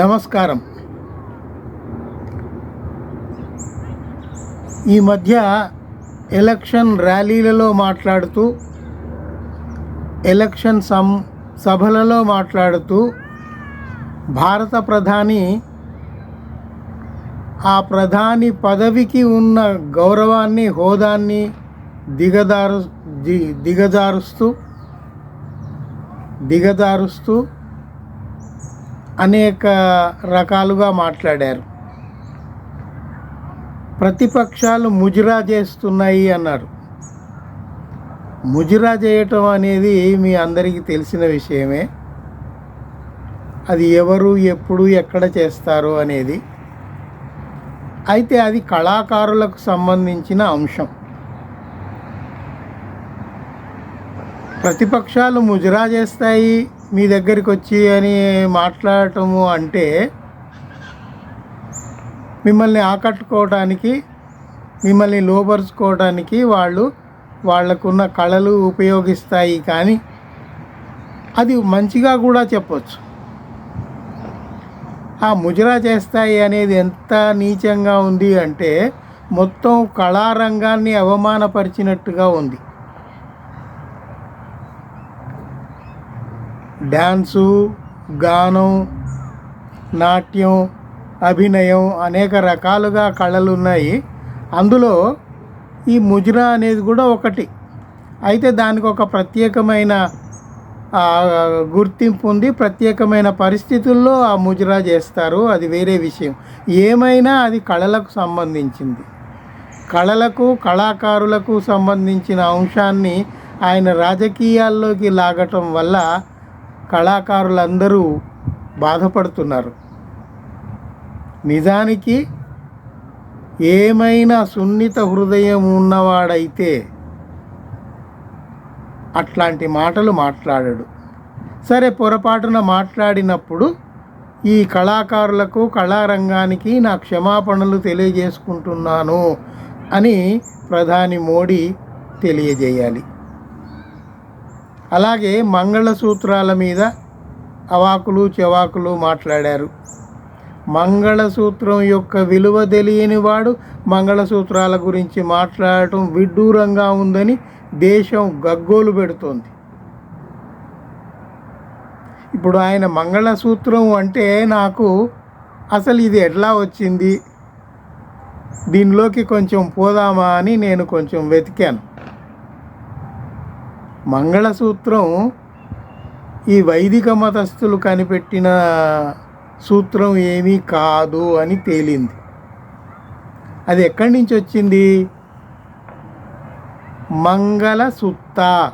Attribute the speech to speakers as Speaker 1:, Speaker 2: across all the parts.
Speaker 1: నమస్కారం. ఈ మధ్య ఎలక్షన్ ర్యాలీలలో మాట్లాడుతూ ఎలక్షన్ సం సభలలో మాట్లాడుతూ భారత ప్రధాని ఆ ప్రధాని పదవికి ఉన్న గౌరవాన్ని హోదాన్ని దిగదారు ది దిగజారుస్తూ దిగజారుస్తూ అనేక రకాలుగా మాట్లాడారు. ప్రతిపక్షాలు ముజిరా చేస్తున్నాయి అన్నారు. ముజిరా చేయటం అనేది మీ అందరికీ తెలిసిన విషయమే. అది ఎవరు ఎప్పుడు ఎక్కడ చేస్తారు అనేది. అయితే అది కళాకారులకు సంబంధించిన అంశం. ప్రతిపక్షాలు ముజరా చేస్తాయి మీ దగ్గరికి వచ్చి అని మాట్లాడటము అంటే మిమ్మల్ని ఆకట్టుకోవడానికి మిమ్మల్ని లోపరుచుకోవడానికి వాళ్ళు వాళ్ళకున్న కళలు ఉపయోగిస్తాయి కానీ అది మంచిగా కూడా చెప్పచ్చు. ఆ ముజరా చేస్తాయి అనేది ఎంత నీచంగా ఉంది అంటే మొత్తం కళారంగాన్ని అవమానపరిచినట్టుగా ఉంది. డ్యాన్సు గానం నాట్యం అభినయం అనేక రకాలుగా కళలు ఉన్నాయి అందులో ఈ ముజ్రా అనేది కూడా ఒకటి. అయితే దానికి ఒక ప్రత్యేకమైన గుర్తింపు ఉంది. ప్రత్యేకమైన పరిస్థితుల్లో ఆ ముజరా చేస్తారు. అది వేరే విషయం. ఏమైనా అది కళలకు సంబంధించింది. కళలకు కళాకారులకు సంబంధించిన అంశాన్ని ఆయన రాజకీయాల్లోకి లాగటం వల్ల కళాకారులందరూ బాధపడుతున్నారు. నిజానికి ఏమైనా సున్నిత హృదయం ఉన్నవాడైతే అట్లాంటి మాటలు మాట్లాడడు. సరే పొరపాటున మాట్లాడినప్పుడు ఈ కళాకారులకు కళారంగానికి నా క్షమాపణలు తెలియజేసుకుంటున్నాను అని ప్రధాని మోడీ తెలియజేయాలి. అలాగే మంగళసూత్రాల మీద అవాకులు చెవాకులు మాట్లాడారు. మంగళసూత్రం యొక్క విలువ తెలియని వాడు మంగళసూత్రాల గురించి మాట్లాడటం విడ్డూరంగా ఉందని దేశం గగ్గోలు పెడుతోంది. ఇప్పుడు ఆయన మంగళసూత్రం అంటే నాకు అసలు ఇది ఎట్లా వచ్చింది? దీనిలోకి కొంచెం పోదామా అని నేను కొంచెం వెతికాను. మంగళసూత్రం ఈ వైదిక మతస్థులు కనిపెట్టిన సూత్రం ఏమీ కాదు అని తేలింది. అది ఎక్కడి నుంచి వచ్చింది? మంగళసూత్త.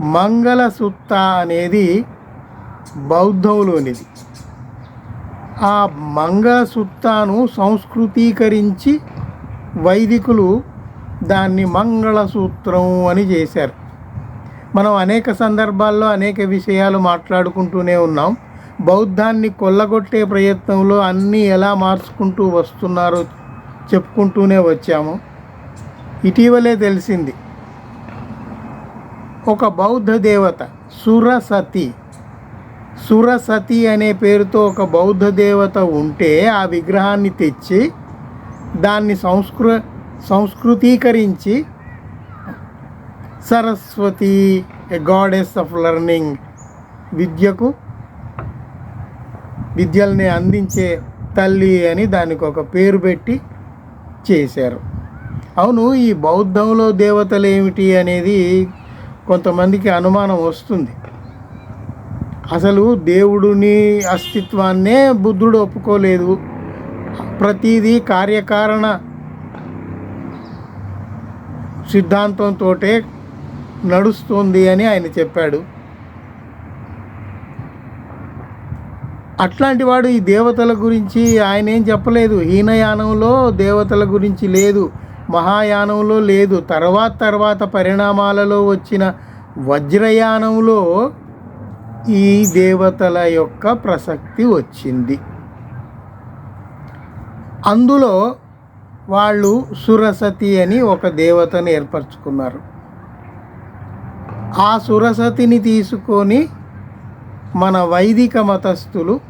Speaker 1: మంగళసూత్త అనేది బౌద్ధంలోనిది. ఆ మంగళసూత్తాను సంస్కృతీకరించి వైదికులు దాన్ని మంగళసూత్రం అని చేశారు. మనం అనేక సందర్భాల్లో అనేక విషయాలు మాట్లాడుకుంటూనే ఉన్నాం. బౌద్ధాన్ని కొల్లగొట్టే ప్రయత్నంలో అన్నీ ఎలా మార్చుకుంటూ వస్తున్నారో చెప్పుకుంటూనే వచ్చాము. ఇటీవలే తెలిసింది. ఒక బౌద్ధ దేవత సురసతి. సురసతి అనే పేరుతో ఒక బౌద్ధ దేవత ఉంటే ఆ విగ్రహాన్ని తెచ్చి దాన్ని సంస్కృ సంస్కృతీకరించి Saraswati a goddess of learning విద్యకు విద్యల్ని అందించే తల్లి అని దానికి ఒక పేరు పెట్టి చేశారు. అవును ఈ బౌద్ధంలో దేవతలు ఏమిటి అనేది కొంతమందికి అనుమానం వస్తుంది. అసలు దేవుడిని అస్తిత్వాన్నే బుద్ధుడు ఒప్పుకోలేదు. ప్రతిదీ కార్యకారణ సిద్ధాంతంతో నడుస్తుంది అని ఆయన చెప్పాడు. అట్లాంటి వాడు ఈ దేవతల గురించి ఆయన ఏం చెప్పలేదు. హీనయానంలో దేవతల గురించి లేదు. మహాయానంలో లేదు. తర్వాత తర్వాత పరిణామాలలో వచ్చిన వజ్రయానంలో ఈ దేవతల యొక్క ప్రసక్తి వచ్చింది. అందులో వాళ్ళు సురసతి అని ఒక దేవతను ఏర్పరచుకున్నారు. ఆ సురసతిని తీసుకొని మన వైదిక మతస్థులు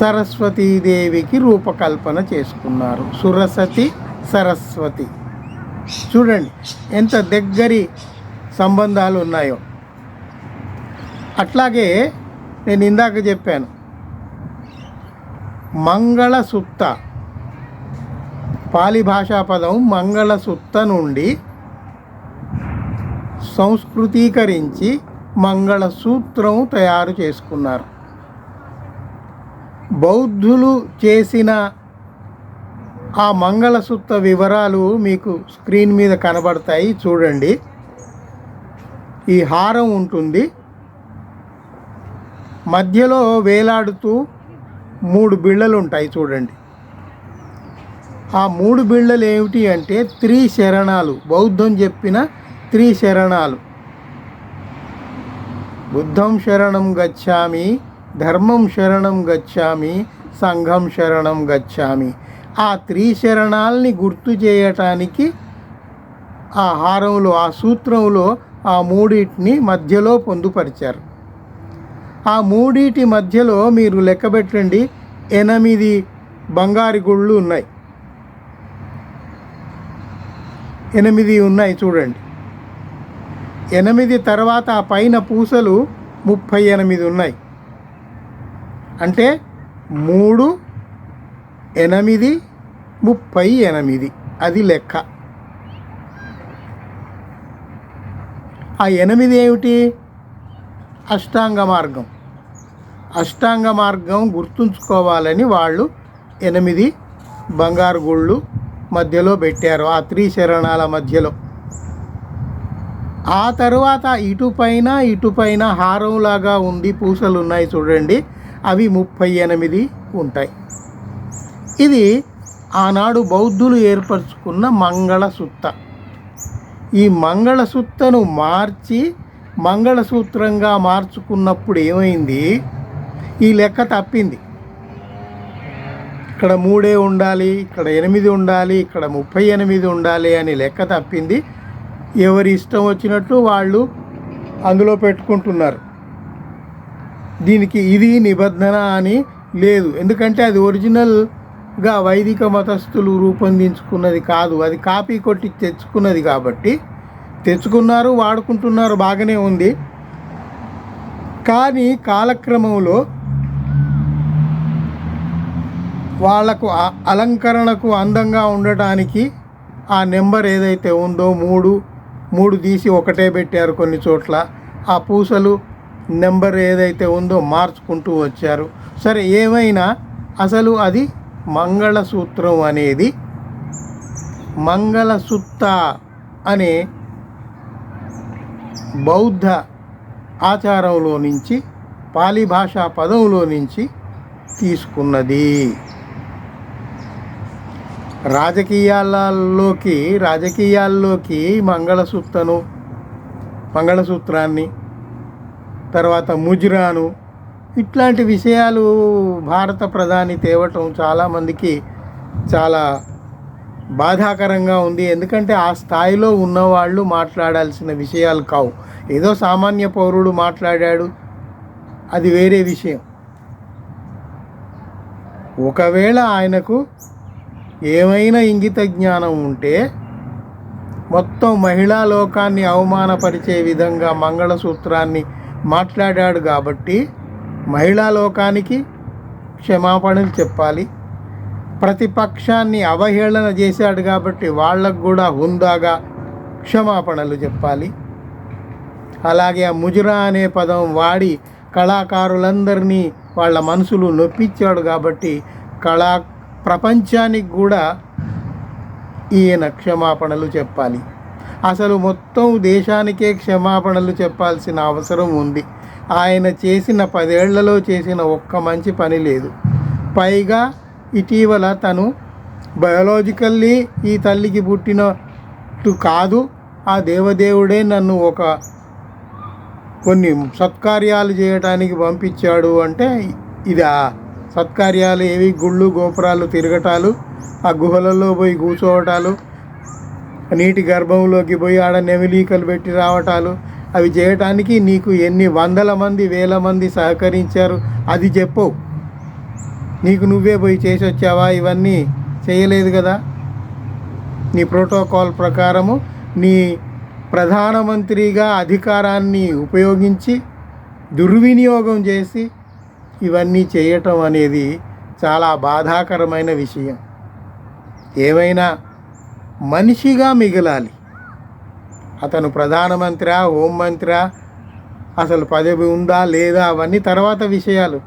Speaker 1: సరస్వతీదేవికి రూపకల్పన చేసుకున్నారు. సురసతి సరస్వతి. చూడండి ఎంత దగ్గరి సంబంధాలు ఉన్నాయో. అట్లాగే నేను ఇందాక చెప్పాను మంగళసుత్త. పాలి భాషా పదం మంగళసుత్త నుండి సంస్కృతీకరించి మంగళసూత్రం తయారు చేసుకున్నారు. బౌద్ధులు చేసిన ఆ మంగళసూత్ర వివరాలు మీకు స్క్రీన్ మీద కనబడతాయి చూడండి. ఈ హారం ఉంటుంది. మధ్యలో వేలాడుతూ మూడు బిళ్ళలు ఉంటాయి చూడండి. ఆ మూడు బిళ్ళలు ఏమిటి అంటే త్రీ శరణాలు బౌద్ధం చెప్పిన త్రీ శరణాలు. బుద్ధం శరణం గచ్చామి ధర్మం శరణం గచ్చామి సంఘం శరణం గచ్చామి. ఆ త్రీ శరణాల్ని గుర్తు చేయటానికి ఆ హారంలో ఆ సూత్రంలో ఆ మూడింటిని మధ్యలో పొందుపరిచారు. ఆ మూడిటి మధ్యలో మీరు లెక్కబెట్టండి ఎనిమిది బంగారు గుళ్ళు ఉన్నాయి. ఎనిమిది ఉన్నాయి చూడండి. ఎనిమిది తర్వాత ఆ పైన పూసలు ముప్పై ఎనిమిది ఉన్నాయి. అంటే మూడు ఎనిమిది ముప్పై ఎనిమిది. అది లెక్క. ఆ ఎనిమిది ఏమిటి? అష్టాంగ మార్గం. అష్టాంగ మార్గం గుర్తుంచుకోవాలని వాళ్ళు ఎనిమిది బంగారు గుళ్ళు మధ్యలో పెట్టారు. ఆ త్రీ శరణాల మధ్యలో. ఆ తర్వాత ఇటుపైన ఇటుపైన హారంలాగా ఉంది పూసలు ఉన్నాయి చూడండి. అవి ముప్పై ఎనిమిది ఉంటాయి. ఇది ఆనాడు బౌద్ధులు ఏర్పరచుకున్న మంగళసూత్త ఈ మంగళసూత్తను మార్చి మంగళసూత్రంగా మార్చుకున్నప్పుడు ఏమైంది? ఈ లెక్క తప్పింది. ఇక్కడ మూడే ఉండాలి ఇక్కడ ఎనిమిది ఉండాలి ఇక్కడ ముప్పై ఎనిమిది ఉండాలి అని లెక్క తప్పింది. ఎవరి ఇష్టం వచ్చినట్టు వాళ్ళు అందులో పెట్టుకుంటున్నారు. దీనికి ఇది నిబంధన అని లేదు. ఎందుకంటే అది ఒరిజినల్గా వైదిక మతస్థులు రూపొందించుకున్నది కాదు. అది కాపీ కొట్టి తెచ్చుకున్నది కాబట్టి తెచ్చుకున్నారు వాడుకుంటున్నారు బాగానే ఉంది. కానీ కాలక్రమంలో వాళ్ళకు అలంకరణకు అందంగా ఉండటానికి ఆ నెంబర్ ఏదైతే ఉందో మూడు మూడు తీసి ఒకటే పెట్టారు కొన్ని చోట్ల. ఆ పూసలు నెంబర్ ఏదైతే ఉందో మార్చుకుంటూ వచ్చారు. సరే ఏమైనా? అసలు అది మంగళసూత్రం అనేది మంగళసుత్త అనే బౌద్ధ ఆచారంలో నుంచి పాలి భాషా పదంలో నుంచి తీసుకున్నది. రాజకీయాలలోకి రాజకీయాల్లోకి మంగళసూత్రను మంగళసూత్రాన్ని తర్వాత ముజ్రాను ఇట్లాంటి విషయాలు భారత ప్రధాని తేవటం చాలామందికి చాలా బాధాకరంగా ఉంది. ఎందుకంటే ఆ స్థాయిలో ఉన్నవాళ్ళు మాట్లాడాల్సిన విషయాలు కావు. ఏదో సామాన్య పౌరుడు మాట్లాడాడు అది వేరే విషయం. ఒకవేళ ఆయనకు ఏమైనా ఇంగిత జ్ఞానం ఉంటే మొత్తం మహిళా లోకాన్ని అవమానపరిచే విధంగా మంగళసూత్రాన్ని మాట్లాడాడు కాబట్టి మహిళా లోకానికి క్షమాపణలు చెప్పాలి. ప్రతిపక్షాన్ని అవహేళన చేశాడు కాబట్టి వాళ్ళకు కూడా హుందాగా క్షమాపణలు చెప్పాలి. అలాగే ఆ ముజురా అనే పదం వాడి కళాకారులందరినీ వాళ్ళ మనసులు నొప్పించాడు కాబట్టి కళా ప్రపంచానికి కూడా ఈయన క్షమాపణలు చెప్పాలి. అసలు మొత్తం దేశానికే క్షమాపణలు చెప్పాల్సిన అవసరం ఉంది. ఆయన చేసిన పదేళ్ళలో చేసిన ఒక్క మంచి పని లేదు. పైగా ఇటీవల తను బయోలాజికల్లీ ఈ తల్లికి పుట్టినట్టు కాదు. ఆ దేవదేవుడే నన్ను ఒక కొన్ని సత్కార్యాలు చేయడానికి పంపించాడు అంటే ఇది. ఆ సత్కార్యాలు ఏవి? గుళ్ళు గోపురాలు తిరగటాలు ఆ గుహలలో పోయి కూర్చోవటాలు నీటి గర్భంలోకి పోయి ఆడ నెమిలీకలు పెట్టి రావటాలు అవి చేయటానికి నీకు ఎన్ని వందల మంది వేల మంది సహకరించారు? అది చెప్పవు నీకు నువ్వే పోయి చేసి వచ్చావా ఇవన్నీ చేయలేదు కదా? నీ ప్రోటోకాల్ ప్రకారము నీ ప్రధానమంత్రిగా అధికారాన్ని ఉపయోగించి దుర్వినియోగం చేసి ఇవన్నీ చేయటం అనేది చాలా బాధాకరమైన విషయం. ఏమైనా మనిషిగా మిగలాలి. అతను ప్రధానమంత్రి హోంమంత్రి అసలు పదవి ఉందా లేదా అవన్నీ తర్వాత విషయాలు.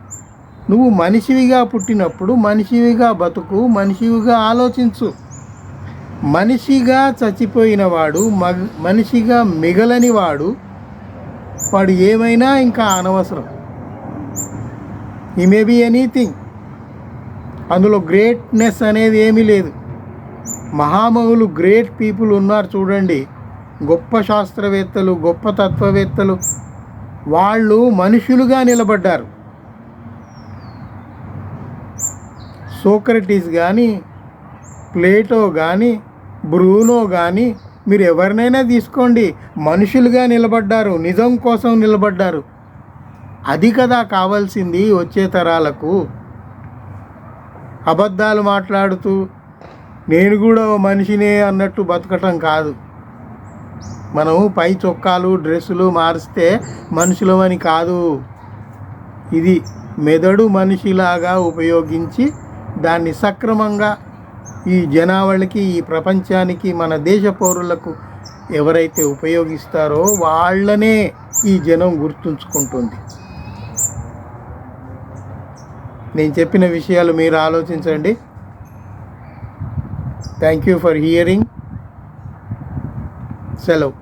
Speaker 1: నువ్వు మనిషివిగా పుట్టినప్పుడు మనిషివిగా బతుకు మనిషివిగా ఆలోచించు. మనిషిగా చచ్చిపోయిన వాడు మగ మనిషిగా మిగలని వాడు వాడు ఏమైనా ఇంకా అనవసరం. ఈ మే బీ ఎనీథింగ్ అందులో గ్రేట్నెస్ అనేది ఏమీ లేదు. మహామహులు గ్రేట్ పీపుల్ ఉన్నారు చూడండి. గొప్ప శాస్త్రవేత్తలు గొప్ప తత్వవేత్తలు. వాళ్ళు మనుషులుగా నిలబడ్డారు. సోక్రటీస్ కానీ ప్లేటో కానీ బ్రూనో కానీ మీరు ఎవరినైనా తీసుకోండి. మనుషులుగా నిలబడ్డారు. నిజం కోసం నిలబడ్డారు. అది కదా కావాల్సింది వచ్చే తరాలకు. అబద్ధాలు మాట్లాడుతూ నేను కూడా మనిషినే అన్నట్టు బతకటం కాదు. మనము పై చొక్కాలు డ్రెస్సులు మారిస్తే మనుషులమని కాదు. ఇది మెదడు మనిషిలాగా ఉపయోగించి దాన్ని సక్రమంగా ఈ జనావళికి ఈ ప్రపంచానికి మన దేశ పౌరులకు ఎవరైతే ఉపయోగిస్తారో వాళ్ళనే ఈ జనం గుర్తుంచుకుంటుంది. నేను చెప్పిన విషయాలు మీరు ఆలోచించండి. థ్యాంక్ యూ ఫర్ హియరింగ్ సెలవు